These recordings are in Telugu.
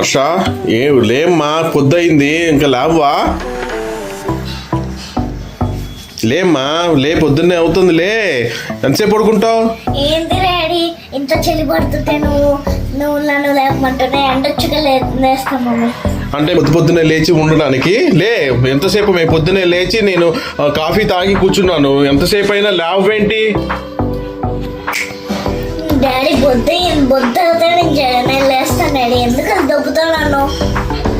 వర్ష? ఏ లేమ్మా పొద్దయింది. ఇంకా లేవా? లేమ్మా లే పొద్దున్నే అవుతుంది లే. ఎంతసేపు పడుకుంటావు? డాడీ ఇంత చలి పడుతుంటే నువ్వు నువ్వు నన్ను లేపమంటూనే ఎండొచ్చుగా లే లేస్తాం మమ్మీ. అంటే పొద్దు పొద్దున్నే లేచి ఉండడానికి? లే ఎంతసేపు? మేము పొద్దున్నే లేచి నేను కాఫీ తాగి కూర్చున్నాను. ఎంతసేపు అయినా లేవేంటి? డాడీ బొద్ద బొద్ద అవుతే నేను లేస్తాను డాడీ. ఎందుకు అది దొబ్బుతావు నన్ను?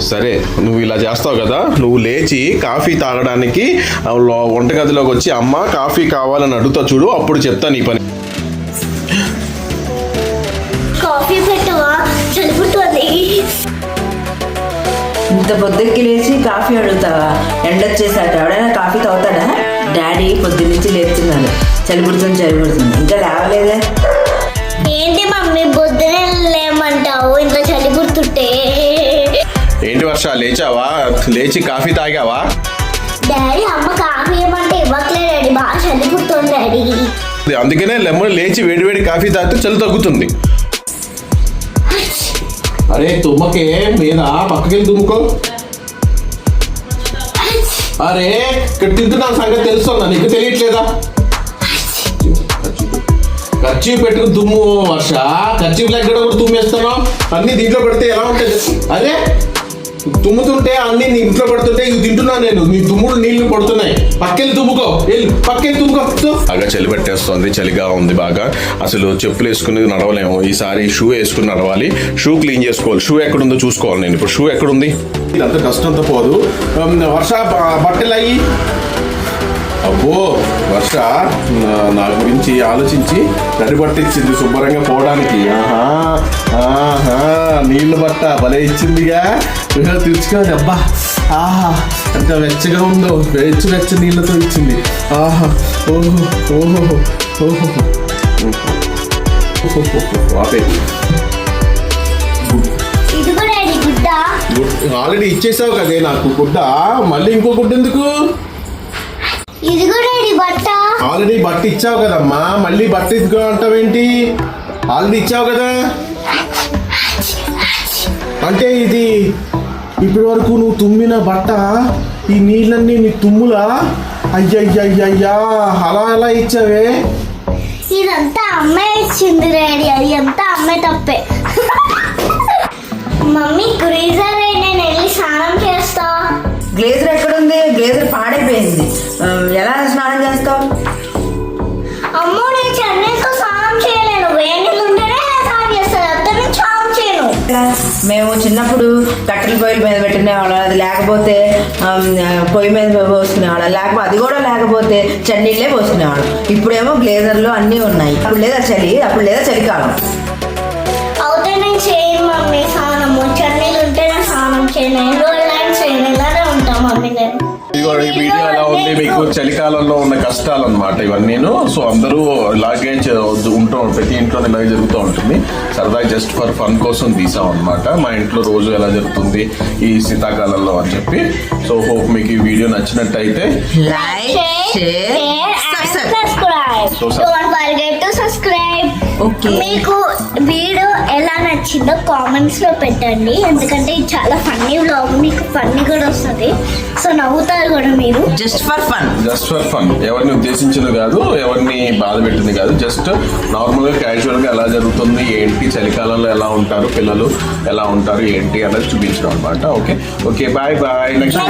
సరే నువ్వు ఇలా చేస్తావు కదా నువ్వు లేచి కాఫీ తాగడానికి వంటగదిలోకి వచ్చి అమ్మ కాఫీ కావాలని అడుగుతా చూడు అప్పుడు చెప్తా నీ పని. కాఫీ పెట్టవా? ఇంత పొద్దుకి లేచి కాఫీ అడుగుతావా? ఎండొచ్చేసాక ఎవడైనా కాఫీ తాగుతాడా? డాడీ పొద్దున్నుంచి లేపుతున్నాడు. చలి పుడుతుంది చలి పుడుతుంది. ఇంకా లేవలేదే? ఏంటి మమ్మీ బొద్దునే లేమంటావు? ఇంత చలి పుడుతుంటే ఏంటి వర్ష లేచావా? లేచి కాఫీ తాగావా? డాడీ అమ్మ కాఫీ ఇవ్వమంటే ఇవ్వట్లే డాడీ. బాగా చలి పుడుతుంది డాడీ. అందుకనే లెమన్ లేచి వేడివేడి కాఫీ తాగితే చలి తగ్గుతుంది. అరే తుమ్మకే మీద పక్కకెళ్ళి తుమ్ముకో. అరే ఇక్కడ తింటున్నాను సంగతి తెలుస్తుందా? నీకు తెలియట్లేదా? ఖర్చు పెట్టుకుని తుమ్ము వర్ష. ఖర్చు ఎక్కడ కూడా తుమ్మేస్తాను అన్ని దీంట్లో పెడితే ఎలా ఉంటుంది? అరే తుమ్ముతుంటే అన్ని నీ ఇంట్లో పడుతుంటే ఇవి తింటున్నాను నేను. నీ తుమ్ముడు నీళ్ళు పడుతున్నాయి. పక్కెళ్ళి తుమ్ముకో వెళ్ళి పక్కెళ్ళి తుమ్ముకో బాగా చలి పెట్టేస్తుంది చలిగా ఉంది బాగా. అసలు చెప్పులు వేసుకుని నడవలేము. ఈసారి షూ వేసుకుని నడవాలి. షూ క్లీన్ చేసుకోవాలి. షూ ఎక్కడుందో చూసుకోవాలి నేను. ఇప్పుడు షూ ఎక్కడుంది? ఇదంతా కష్టంతో పోదు. వర్ష బట్టలు అయ్యి అబ్బో వర్ష నా- గురించి ఆలోచించి తడి బట్ట ఇచ్చింది శుభ్రంగా పోవడానికి. ఆహా ఆహా నీళ్ళు బట్ట భలే ఇచ్చిందిగా. ఇక తెచ్చుకోవాలి అబ్బా. ఆహా ఎంత వెచ్చగా ఉందో. వెచ్చ వెచ్చ నీళ్ళతో ఇచ్చింది. ఆహా ఓహో ఓహో ఓహో. ఆల్రెడీ ఇచ్చేసావు కదే నాకు గుడ్డ. మళ్ళీ ఇంకో గుడ్డ ఎందుకు ఇదిగో డాడీ బట్ట? ఆల్రెడీ బట్ట ఇచ్చావు కదమ్మా మళ్ళీ బట్ట ఇదిగో అంటావేంటి? ఆల్రెడీ ఇచ్చావు కదా? అంటే ఇది ఇప్పటి వరకు నువ్వు తుమ్మిన బట్ట ఈ నీళ్ళన్నీ నీ తుమ్ములా? అయ్యయ్యయ్యయ్యా అలా అలా ఇచ్చావే? ఇదంతా అమ్మాయి ఇచ్చింది డాడీ అది అంతా అమ్మాయి తప్పే. మేము చిన్నప్పుడు కట్టెల పొయ్యిల మీద పెట్టినేవాళ్ళం. అది లేకపోతే పొయ్యి మీద పోసుకునేవాళ్ళం. లేకపోతే అది కూడా లేకపోతే చన్నీళ్ళే పోసుకునేవాళ్ళం. ఇప్పుడేమో గ్లేజర్లు అన్నీ ఉన్నాయి. అప్పుడు లేదా చలి అప్పుడు లేదా చలికాలం. అవుతే నేను చేయను మమ్మీ మీకు చలికాలంలో ఉన్న కష్టాలు అనమాట ఇవన్నీను. సో అందరూ ఇలాగే చే- ఉంటాం ప్రతి ఇంట్లో ఇలాగే జరుగుతూ ఉంటుంది. సరదా జస్ట్ ఫర్ ఫన్ కోసం తీసాం అనమాట మా ఇంట్లో రోజు ఎలా జరుగుతుంది ఈ శీతాకాలంలో అని చెప్పి. సో హోప్ మీకు ఈ వీడియో నచ్చినట్టయితే సబ్స్క్రైబ్ Okay. మీకు వీడియో ఎలా నచ్చిందో కామెంట్స్లో పెట్టండి. ఎందుకంటే ఇది చాలా ఫన్నీ వ్లాగ్ మీకు ఫన్నీ కూడా వస్తుంది. సో నవ్వుతారు కూడా మీరు. Just for fun just for fun ఎవరిని ఉద్దేశించింది కాదు ఎవరిని బాధ పెట్టింది కాదు. జస్ట్ నార్మల్గా క్యాజువల్గా ఎలా జరుగుతుంది ఏంటి చలికాలంలో ఎలా ఉంటారు పిల్లలు ఎలా ఉంటారు ఏంటి అనేది చూపించడం అనమాట okay okay bye bye next